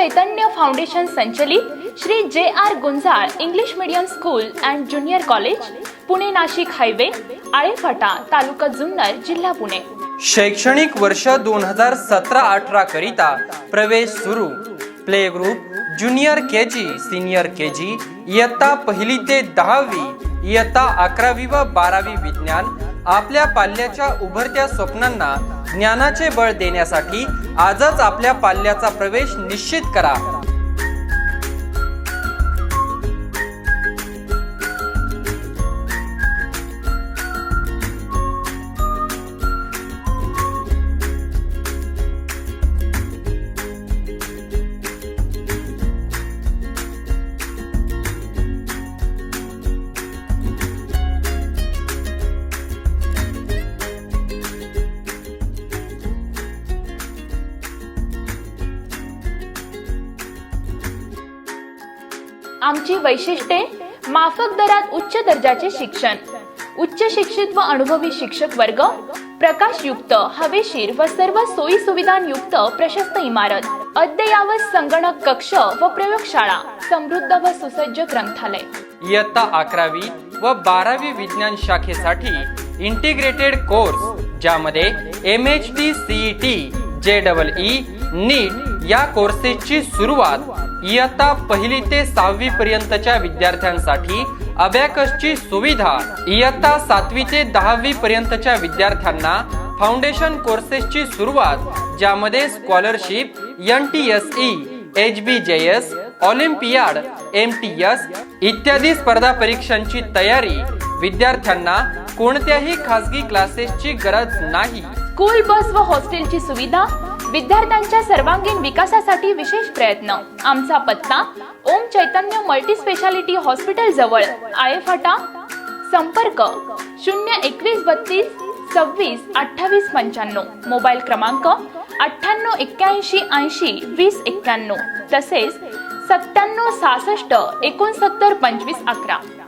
चैतन्य foundation संचलित Shri J R Gunjal English medium school and junior college Pune Nashik highway Alephata taluka Junnar जिल्हा पुणे. शैक्षणिक वर्ष दोन हजार सतरा अठरा करिता प्रवेश सुरू. Play group junior K G senior K G इयत्ता पहिली ते दहावी इयत्ता अकरावी व बारावी विज्ञान आपल्या पाल्याच्या उभरत्या स्वप्नांना ज्ञानाचे बळ देण्यासाठी आजच आपल्या पाल्याचा प्रवेश निश्चित करा. आमची वैशिष्ट्ये माफक दरात उच्च दर्जाचे शिक्षण. उच्च शिक्षित व अनुभवी शिक्षक वर्ग प्रकाशयुक्त हवेशीर व सर्व सोयी सुविधांयुक्त प्रशस्त इमारत अद्ययावत संगणक कक्ष व प्रयोगशाळा समृद्ध व सुसज्ज ग्रंथालय. इयत्ता अकरावी व बारावी विज्ञान शाखेसाठी इंटिग्रेटेड कोर्स ज्यामध्ये M H T C E T J double E NEET या कोर्सेसची सुरुवात इयत्ता पहिली ते सहावी पर्यंतच्या विद्यार्थ्यांसाठी अबॅकसची सुविधा. इयत्ता सातवी ते दहावी पर्यंतच्या विद्यार्थ्यांना फाउंडेशन कोर्सेसची सुरुवात ज्यामध्ये scholarship N T S E H B J S olympiad M T S इत्यादी स्पर्धा परीक्षांची तयारी. विद्यार्थ्यांना कोणत्याही खासगी क्लासेसची गरज नाही. स्कूल बस व हॉस्टेलची सुविधा विद्यार्थ्यांच्या सर्वांगीण विकासासाठी विशेष प्रयत्न. आमचा पत्ता Om Chaitanya multi speciality hospital जवळ आळेफाटा संपर्क शून्य एकवीस बत्तीस सव्वीस अठ्ठावीस पंच्याण्णव. मोबाईल क्रमांक अठ्ठ्याण्णव एक्क्याऐंशी ऐंशी वीस एक्क्याण्णव. तसेच सत्त्याण्णव सहासष्ट एकोणसत्तर पंचवीस अकरा.